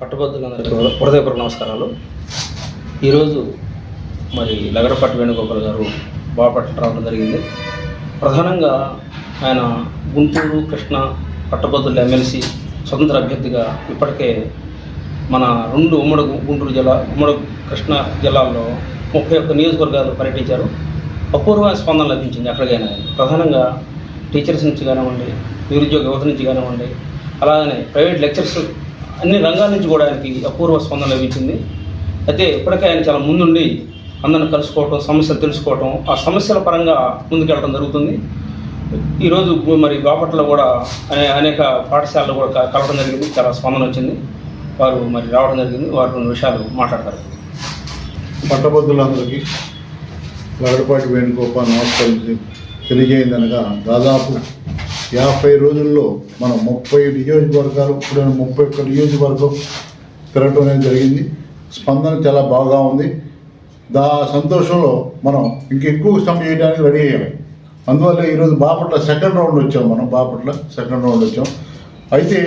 పట్టుబద్దులందరికీ హృదయపూర్వక నమస్కారాలు. ఈరోజు మరి లగడపట్టు వేణుగోపాల్ గారు బాపట్ల రావడం జరిగింది. ప్రధానంగా ఆయన గుంటూరు కృష్ణ పట్టభద్రుల ఎమ్మెల్సీ స్వతంత్ర అభ్యర్థిగా ఇప్పటికే మన రెండు ఉమ్మడి గుంటూరు జిల్లా ఉమ్మడి కృష్ణా జిల్లాల్లో ముప్పై ఒక్క నియోజకవర్గాలు పర్యటించారు. అపూర్వ స్పందన లభించింది ఎక్కడికైనా ప్రధానంగా టీచర్స్ నుంచి కానివ్వండి నిరుద్యోగ యువత నుంచి కానివ్వండి అలాగనే ప్రైవేట్ లెక్చర్స్ అన్ని రంగాల నుంచి కూడా ఆయనకి అపూర్వ స్పందన లభించింది. అయితే ఇప్పటికే ఆయన చాలా ముందుండి అందరిని కలుసుకోవటం సమస్యలు తెలుసుకోవటం ఆ సమస్యల పరంగా ముందుకెళ్ళడం జరుగుతుంది. ఈరోజు మరి బాపట్ల కూడా అనే- అనేక పాఠశాలలు కూడా కలవడం జరిగింది. చాలా స్పందన వచ్చింది. వారు మరి రావడం జరిగింది. వారు రెండు విషయాలు మాట్లాడతారు. పట్టభద్రులందరికీ లగడపాటి వేణుగోపాల్ నమస్కరించి తెలియజేయిందనగా దాదాపు యాభై రోజుల్లో మనం ముప్పై నియోజకవర్గాలు ఇప్పుడు ముప్పై ఒక్క నియోజకవర్గం తిరగటం అనేది జరిగింది. స్పందన చాలా బాగా ఉంది. దా సంతోషంలో మనం ఇంకెక్కువ శ్రమ చేయడానికి రెడీ అయ్యాము అందువల్ల ఈరోజు బాపట్ల సెకండ్ రౌండ్ వచ్చాం మనం బాపట్ల సెకండ్ రౌండ్ వచ్చాం. అయితే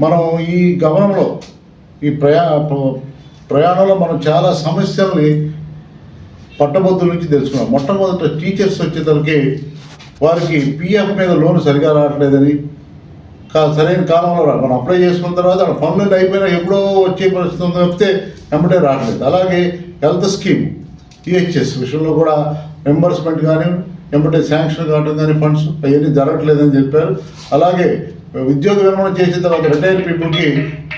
మనం ఈ గమనంలో ఈ ప్రయా ప్రయాణంలో మనం చాలా సమస్యల్ని పట్టభద్రుల నుంచి తెలుసుకున్నాం. మొట్టమొదట టీచర్స్ వచ్చేసరికి వారికి పిఎఫ్ మీద లోన్ సరిగా రావట్లేదని కా సరైన కాలంలో మనం అప్లై చేసుకున్న తర్వాత అక్కడ పనులు అయిపోయినా ఎప్పుడో వచ్చే పరిస్థితి ఉంది తప్పితే వెంబడే రావట్లేదు. అలాగే హెల్త్ స్కీమ్ టీహెచ్ఎస్ విషయంలో కూడా మెంబర్స్మెంట్ కానీ వెంబడే శాంక్షన్ కావడం కానీ ఫండ్స్ అవన్నీ జరగట్లేదని చెప్పారు. అలాగే ఉద్యోగ విరమణ చేసిన తర్వాత రిటైర్ పీపుల్కి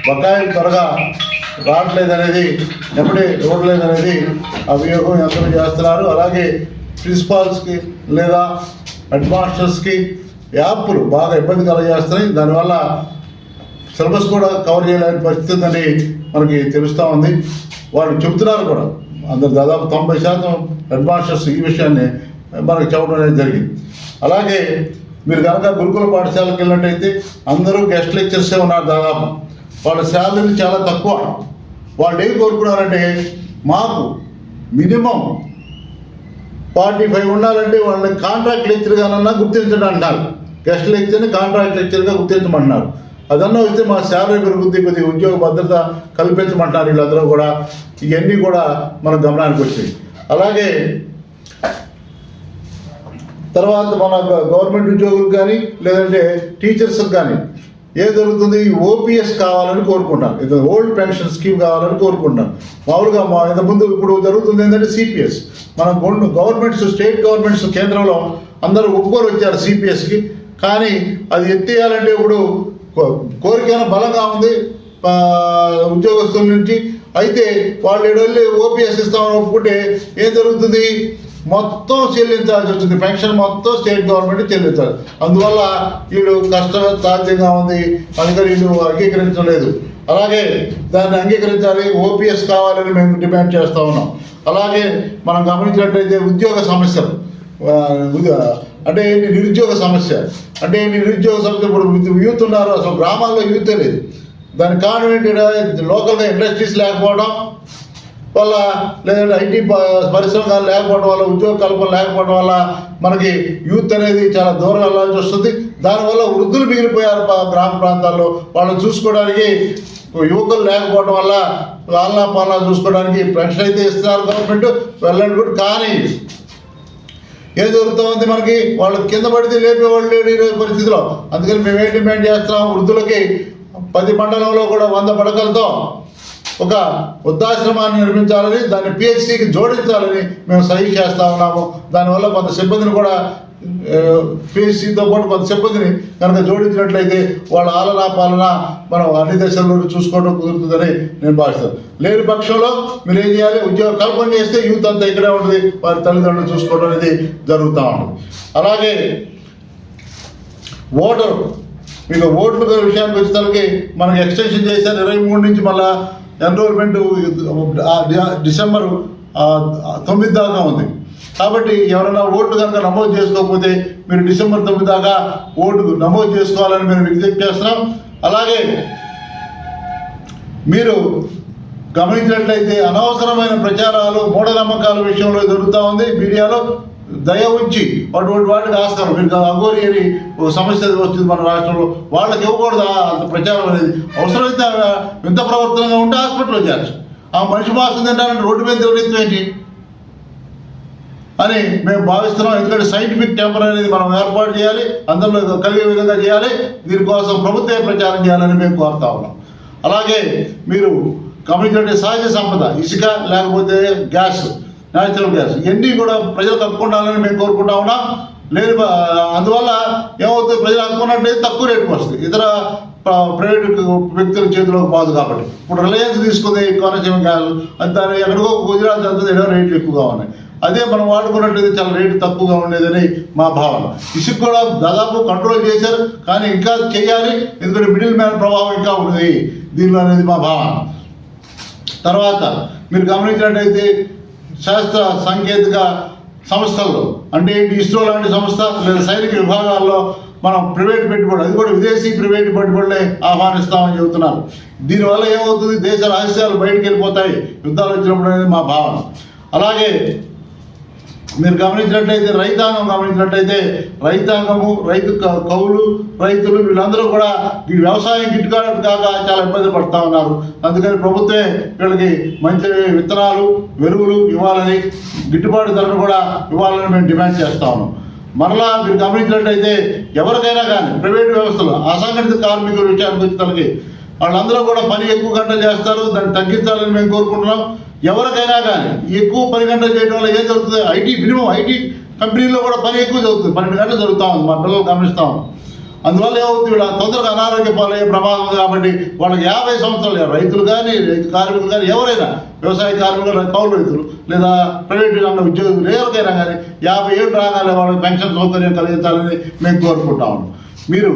బకాయిలు త్వరగా రావట్లేదు అనేది ఎప్పుడే ఇవ్వట్లేదు అనేది అభియోగం ఎంతలో చేస్తున్నారు. అలాగే ప్రిన్సిపాల్స్కి లేదా హెడ్ మాస్టర్స్కి యాప్లు బాగా ఇబ్బంది కలగజేస్తున్నాయి. దానివల్ల సిలబస్ కూడా కవర్ చేయలేని పరిస్థితి అని మనకి తెలుస్తూ ఉంది. వాళ్ళు చెబుతున్నారు కూడా. అందరు దాదాపు తొంభై శాతం హెడ్ మాస్టర్స్ ఈ విషయాన్ని మనకు చెప్పడం అనేది జరిగింది. అలాగే మీరు కనుక గురుకుల పాఠశాలకు వెళ్ళినట్టయితే అందరూ గెస్ట్ లెక్చర్సే ఉన్నారు దాదాపు. వాళ్ళ శాలరీ చాలా తక్కువ. వాళ్ళు ఏం కోరుకున్నారంటే మాకు మినిమం ఫార్టీ ఫైవ్ ఉండాలంటే వాళ్ళని కాంట్రాక్ట్ లెక్చర్గానన్నా గుర్తించడం అంటారు గెస్ట్ లెక్చర్ని కాంట్రాక్ట్ లెక్చర్గా గుర్తించమంటున్నారు. అదన్నా వస్తే మా శాలరీ పెరుగుద్ది కొద్దిగా ఉద్యోగ భద్రత కల్పించమంటారు వీళ్ళందరూ కూడా. ఇవన్నీ కూడా మన గమనానికి వచ్చాయి అలాగే తర్వాత మన గవర్నమెంట్ ఉద్యోగులకు కానీ లేదంటే టీచర్స్కి కానీ ఏం జరుగుతుంది? ఓపీఎస్ కావాలని కోరుకుంటాను ఇది ఓల్డ్ పెన్షన్ స్కీమ్ కావాలని కోరుకుంటాను మామూలుగా మా ఇంత ముందు ఇప్పుడు జరుగుతుంది ఏంటంటే సిపిఎస్ మన గవర్నమెంట్స్ స్టేట్ గవర్నమెంట్స్ కేంద్రంలో అందరూ ఒప్పుకొని వచ్చారు సిపిఎస్కి కానీ అది ఎత్తేయాలంటే ఇప్పుడు కో- కోరిక బలంగా ఉంది ఉద్యోగస్తుల నుంచి. అయితే వాళ్ళు వెళ్ళి ఓపీఎస్ ఇస్తామని ఒప్పుకుంటే ఏం జరుగుతుంది? మొత్తం చెల్లించాల్సి వచ్చింది. పెన్షన్ మొత్తం స్టేట్ గవర్నమెంట్ చెల్లించాలి. అందువల్ల వీళ్ళు కష్ట సాధ్యంగా ఉంది. అందుకని వీళ్ళు అంగీకరించలేదు. అలాగే దాన్ని అంగీకరించాలి. ఓపీఎస్ కావాలని మేము డిమాండ్ చేస్తూ ఉన్నాం. అలాగే మనం గమనించినట్టయితే ఉద్యోగ సమస్యలు అంటే ఏంటి నిరుద్యోగ సమస్య? అంటే ఏంటి నిరుద్యోగ సమస్య? ఇప్పుడు యూత్ ఉన్నారు. అసలు గ్రామాల్లో యూత్ లేదు. దానికి కారణం ఏంటి లోకల్గా ఇండస్ట్రీస్ లేకపోవడం వల్ల లేదంటే ఐటీ పరిశ్రమ లేకపోవడం వల్ల ఉద్యోగ కల్పన లేకపోవడం వల్ల మనకి యూత్ అనేది చాలా దూరం వెళ్ళాల్సి వస్తుంది. దానివల్ల వృద్ధులు మిగిలిపోయారు గ్రామ ప్రాంతాల్లో. వాళ్ళని చూసుకోవడానికి యువకులు లేకపోవడం వల్ల వాళ్ళ పాలనా చూసుకోవడానికి పెన్షన్ అయితే ఇస్తున్నారు గవర్నమెంట్ వెళ్ళండి కూడా. కానీ ఏం జరుగుతుంది మనకి? వాళ్ళు కింద పడితే లేపేవాళ్ళు లేడు ఈ రోజు పరిస్థితిలో. అందుకని మేము ఏం డిమాండ్ చేస్తున్నాం? వృద్ధులకి పది మండలంలో కూడా వంద పడకలతో ఒక వృద్ధాశ్రమాన్ని నిర్మించాలని దాన్ని పిహెచ్సికి జోడించాలని మేము సహీ చేస్తా ఉన్నాము. దానివల్ల కొంత సిబ్బందిని కూడా పిహెచ్సితో పాటు కొంత సిబ్బందిని కనుక జోడించినట్లయితే వాళ్ళ ఆలనా పాలన మనం అన్ని దశల్లో చూసుకోవడం కుదురుతుందని నేను భావిస్తాను. లేని పక్షంలో మీరు ఏం చేయాలి? ఉద్యోగ కల్పన చేస్తే యూత్ అంతా ఇక్కడే ఉంటుంది. వారి తల్లిదండ్రులు చూసుకోవడం అనేది జరుగుతూ ఉంటుంది. అలాగే ఓటర్ మీకు ఓట్లు విషయానికి వచ్చేసరికి మనకి ఎక్స్టెన్షన్ చేశారు. ఇరవై మూడు నుంచి మళ్ళా ఎన్రోల్మెంట్ డిసెంబర్ తొమ్మిది దాకా ఉంది. కాబట్టి ఎవరైనా ఓటు కనుక నమోదు చేసుకోకపోతే మీరు డిసెంబర్ తొమ్మిది దాకా ఓటు నమోదు చేసుకోవాలని మేము విజ్ఞప్తి చేస్తున్నాం. అలాగే మీరు గమనించినట్లయితే అనవసరమైన ప్రచారాలు మూఢనమ్మకాల విషయంలో జరుగుతూ ఉంది మీడియాలో. దయ ఉంచి అటువంటి వాటికి ఆస్కారం. మీరు అగోరి అని సమస్య వస్తుంది మన రాష్ట్రంలో. వాళ్ళకి ఇవ్వకూడదు అంత ప్రచారం అనేది. అవసరమైతే ఆ వింత ప్రవర్తనగా ఉంటే హాస్పిటల్లో చేయాలి ఆ మనిషి మాస్తుంది అంటే రోడ్డు మీద ఎవరైతే ఏంటి? అని మేము భావిస్తున్నాం. ఎందుకంటే సైంటిఫిక్ టెంపర్ అనేది మనం ఏర్పాటు చేయాలి. అందరిలో కలిగే విధంగా చేయాలి. దీనికోసం ప్రభుత్వమే ప్రచారం చేయాలని మేము కోరుతా ఉన్నాం. అలాగే మీరు గమనించినట్టు సహజ సంపద ఇసుక లేకపోతే గ్యాస్. నాచురల్ గ్యాస్ ఇవన్నీ కూడా ప్రజలు హక్కుండాలని మేము కోరుకుంటా ఉన్నాం. లేదు అందువల్ల ఏమవుతుంది ప్రజలు హక్కున్నట్లయితే తక్కువ రేటుకు వస్తుంది ఇతర ప్ర- ప్రైవేట్ వ్యక్తుల చేతిలోకి పోదు కాబట్టి. ఇప్పుడు రిలయన్స్ తీసుకుంది కోనసీమ గ్యాస్ అది దాని ఎక్కడికో గుజరాత్ అంతా ఏదో రేట్లు ఎక్కువగా ఉన్నాయి. అదే మనం వాడుకున్నట్లయితే చాలా రేటు తక్కువగా ఉండేదని మా భావన. ఇసుక కూడా దాదాపు కంట్రోల్ చేశారు కానీ ఇంకా చేయాలి. ఎందుకంటే మిడిల్ మ్యాన్ ప్రభావం ఇంకా ఉంది. దీనిలో అనేది మా భావన. తర్వాత మీరు గమనించినట్టయితే శాస్త్ర సాంకేతిక సంస్థల్లో. అంటే ఏంటి? ఇస్రో లాంటి సంస్థ లేదా సైనిక విభాగాల్లో మనం ప్రైవేట్ పెట్టుబడి అది కూడా విదేశీ ప్రైవేట్ పెట్టుబడులే ఆహ్వానిస్తామని చెబుతున్నారు. దీనివల్ల ఏమవుతుంది? దేశ రహస్యాలు బయటకు వెళ్ళిపోతాయి. యుద్ధాలు వచ్చినప్పుడు అనేది మా భావన. అలాగే మీరు గమనించినట్లయితే రైతాంగం గమనించినట్లయితే రైతాంగము రైతు కౌలు రైతులు వీళ్ళందరూ కూడా ఈ వ్యవసాయం గిట్టుబాటు కాక చాలా ఇబ్బంది పడుతూ ఉన్నారు. అందుకని ప్రభుత్వమే వీళ్ళకి మంచి విత్తనాలు ఎరువులు ఇవ్వాలని గిట్టుబాటు ధరను కూడా ఇవ్వాలని మేము డిమాండ్ చేస్తా ఉన్నాం. మరలా మీరు గమనించినట్లయితే ఎవరికైనా కానీ ప్రైవేట్ వ్యవస్థలో అసంఘటిత కార్మికుల విషయానికి వచ్చేసరికి వాళ్ళందరూ కూడా పని ఎక్కువ గంటలు చేస్తారు దాన్ని తగ్గించాలని మేము కోరుకుంటున్నాం. ఎవరికైనా కానీ ఎక్కువ పని గంటలు చేయడం వల్ల ఏం జరుగుతుంది? ఐటీ మినిమం ఐటీ కంపెనీలో కూడా పని ఎక్కువ జరుగుతుంది. పన్నెండు గంటలు జరుగుతూ ఉంది. మా పిల్లలు గమనిస్తాం అందువల్ల ఏమవుతుంది వీళ్ళ? తొందరగా అనారోగ్య పాలయ్యే ప్రమాదం ఉంది కాబట్టి వాళ్ళకి యాభై సంవత్సరాలు రైతులు కానీ రైతు కార్మికులు కానీ ఎవరైనా వ్యవసాయ కార్మికులు కౌలు రైతులు లేదా ప్రైవేట్ రంగ ఉద్యోగులు ఎవరికైనా కానీ యాభై ఏడు రాగానే వాళ్ళకి పెన్షన్ సౌకర్యం కలిగించాలని మేము కోరుకుంటా మీరు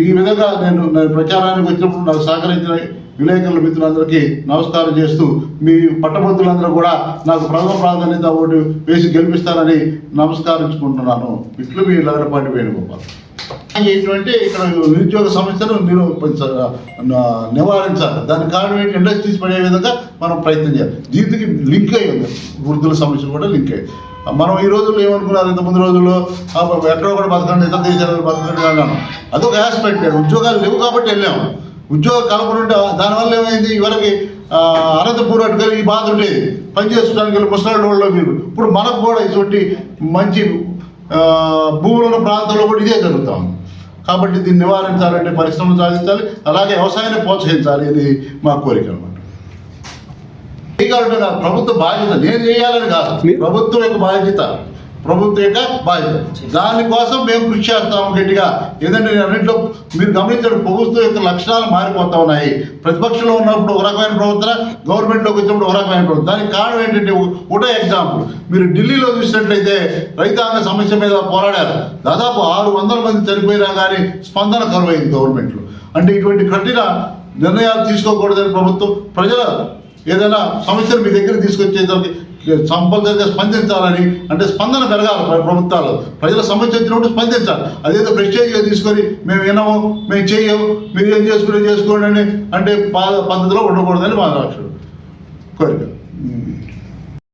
ఈ విధంగా నేను ప్రచారానికి వచ్చినప్పుడు నాకు సహకరించిన విలేకరుల మిత్రులందరికీ నమస్కారం చేస్తూ మీ పట్టభద్రులందరూ కూడా నాకు ప్రథమ ప్రాధాన్యత ఓటు వేసి గెలిపిస్తారని నమస్కరించుకుంటున్నాను. ఇట్లు మీ లగడపాటి వేణుగోపాల్. ఏంటంటే ఇక్కడ నిరుద్యోగ సమస్యను నిరూపించాలి నివారించాలి. దాని కారణం ఏంటి? ఇండస్ట్రీస్ పడే విధంగా మనం ప్రయత్నం చేయాలి. దీనికి లింక్ అయ్యింది వృద్ధుల సమస్య కూడా లింక్ అయ్యి. మనం ఈ రోజుల్లో ఏమనుకున్నారు? ఇంత ముందు రోజుల్లో ఎక్కడో కూడా బతకండి ఇతర దేశాలలో బతకండి అన్నాను. అదొక ఆస్పెక్ట్ ఉద్యోగాలు లేవు కాబట్టి వెళ్ళాము. ఉద్యోగ కల్పన ఉంటే దానివల్ల ఏమైంది? ఇవరికి ఆ, అనంతపూర్ అటుకలు ఈ బాధ ఉండేది. పని చేసుకోవడానికి వెళ్ళి ముసలాడు వాళ్ళు మీరు. ఇప్పుడు మనకు కూడా ఇటువంటి మంచి భూములు ఉన్న ప్రాంతంలో కూడా ఇదే జరుగుతాం కాబట్టి దీన్ని నివారించాలంటే పరిశ్రమలు సాధించాలి. అలాగే వ్యవసాయాన్ని ప్రోత్సహించాలి ఇది మా కోరిక అనమాట కాదు ప్రభుత్వ బాధ్యత నేను చేయాలని కాదు. ప్రభుత్వం యొక్క బాధ్యత. ప్రభుత్వం యొక్క బాధ్యత. దానికోసం మేము కృషి చేస్తాము గట్టిగా. ఏదంటే నేను అన్నింటిలో మీరు గమనించండి ప్రభుత్వం యొక్క లక్షణాలు మారిపోతా ఉన్నాయి. ప్రతిపక్షంలో ఉన్నప్పుడు ఒక రకమైన ప్రవర్తన గవర్నమెంట్లోకి వచ్చినప్పుడు ఒక రకమైన ప్రవర్తన. దానికి కారణం ఏంటంటే ఒక- ఒకటే ఎగ్జాంపుల్ మీరు ఢిల్లీలో చూసినట్లయితే రైతాంగ సమస్య మీద పోరాడారు. దాదాపు ఆరు వందల మంది చనిపోయినా కానీ స్పందన కరువైంది గవర్నమెంట్లో. అంటే ఇటువంటి కఠిన నిర్ణయాలు తీసుకోకూడదని ప్రభుత్వం ప్రజల ఏదైనా సమస్యను మీ దగ్గర తీసుకొచ్చేదానికి కంపల్సరిగా స్పందించాలని అంటే స్పందన పెరగాలి ప్రభుత్వాలు. ప్రజల సమస్య వచ్చినప్పుడు స్పందించాలి. అదేదో ప్రెస్టేజ్గా తీసుకొని మేము వినము మేము చేయము మీరు ఏం చేసుకుంటే చేసుకోండి అని అంటే పద్ధతిలో ఉండకూడదని మా రాష్ట్రం కోరిక.